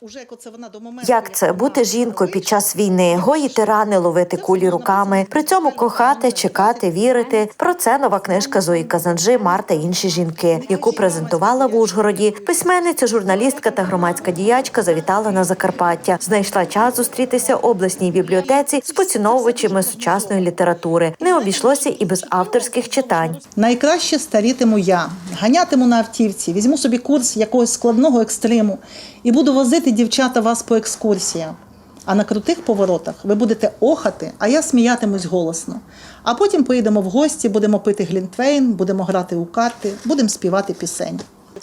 Уже як вона до моменту, Як це бути жінкою під час війни, гоїти рани, ловити кулі руками, при цьому кохати, чекати, вірити. Про це нова книжка Зої Казанжи Марта і інші жінки, яку презентувала в Ужгороді. Письменниця, журналістка та громадська діячка завітала на Закарпаття. Знайшла час зустрітися в обласній бібліотеці з поціновувачами сучасної літератури. Не обійшлося і без авторських читань. Найкраще старітиму я, ганятиму на автівці, візьму собі курс якогось складного екстриму і буду возити дівчата вас по екскурсіям. А на крутих поворотах ви будете охати, а я сміятимусь голосно. А потім поїдемо в гості, будемо пити глінтвейн, будемо грати у карти, будемо співати пісень.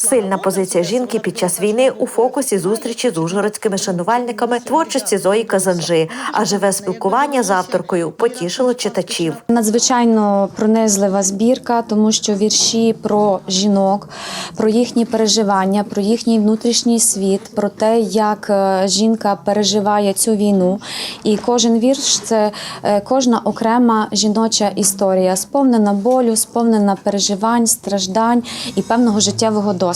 Сильна позиція жінки під час війни у фокусі зустрічі з ужгородськими шанувальниками творчості Зої Казанжи. А живе спілкування з авторкою потішило читачів. Надзвичайно пронизлива збірка, тому що вірші про жінок, про їхні переживання, про їхній внутрішній світ, про те, як е, жінка переживає цю війну. І кожен вірш це е, кожна окрема жіноча історія, сповнена болю, сповнена переживань, страждань і певного життєвого досвіду.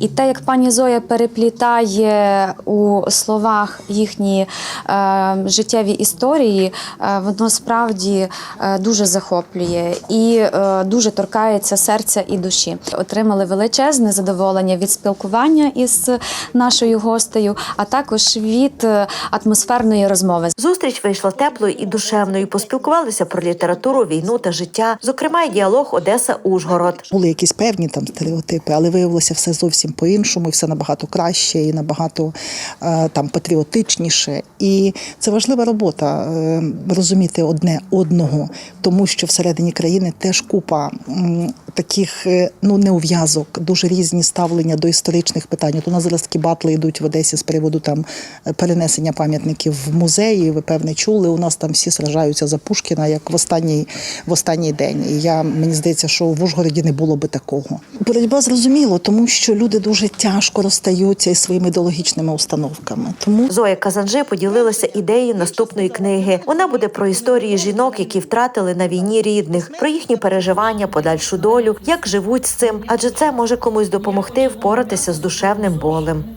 І те, як пані Зоя переплітає у словах їхні е, життєві історії, е, воно справді е, дуже захоплює і е, дуже торкається серця і душі. Отримали величезне задоволення від спілкування із нашою гостею, а також від е, атмосферної розмови. Зустріч вийшла теплою і душевною. Поспілкувалися про літературу, війну та життя, зокрема, й діалог Одеса Ужгород. Були якісь певні там стереотипи, але виявилося все зовсім по-іншому, все набагато краще і набагато е, там патріотичніше. І це важлива робота е, розуміти одне одного, тому що всередині країни теж купа таких е, ну неув'язок, дуже різні ставлення до історичних питань. От у нас зараз такі батли йдуть в Одесі з приводу там е, перенесення пам'ятників в музеї. Ви певне чули. У нас там всі сражаються за Пушкіна як в останній в останній день. І я мені здається, що в Ужгороді не було би такого. Боротьба зрозуміло, тому що люди дуже тяжко розстаються із своїми ідеологічними установками. Тому Зоя Казанжи поділилася ідеєю наступної книги. Вона буде про історії жінок, які втратили на війні рідних, про їхні переживання, подальшу долю, як живуть з цим, адже це може комусь допомогти впоратися з душевним болем.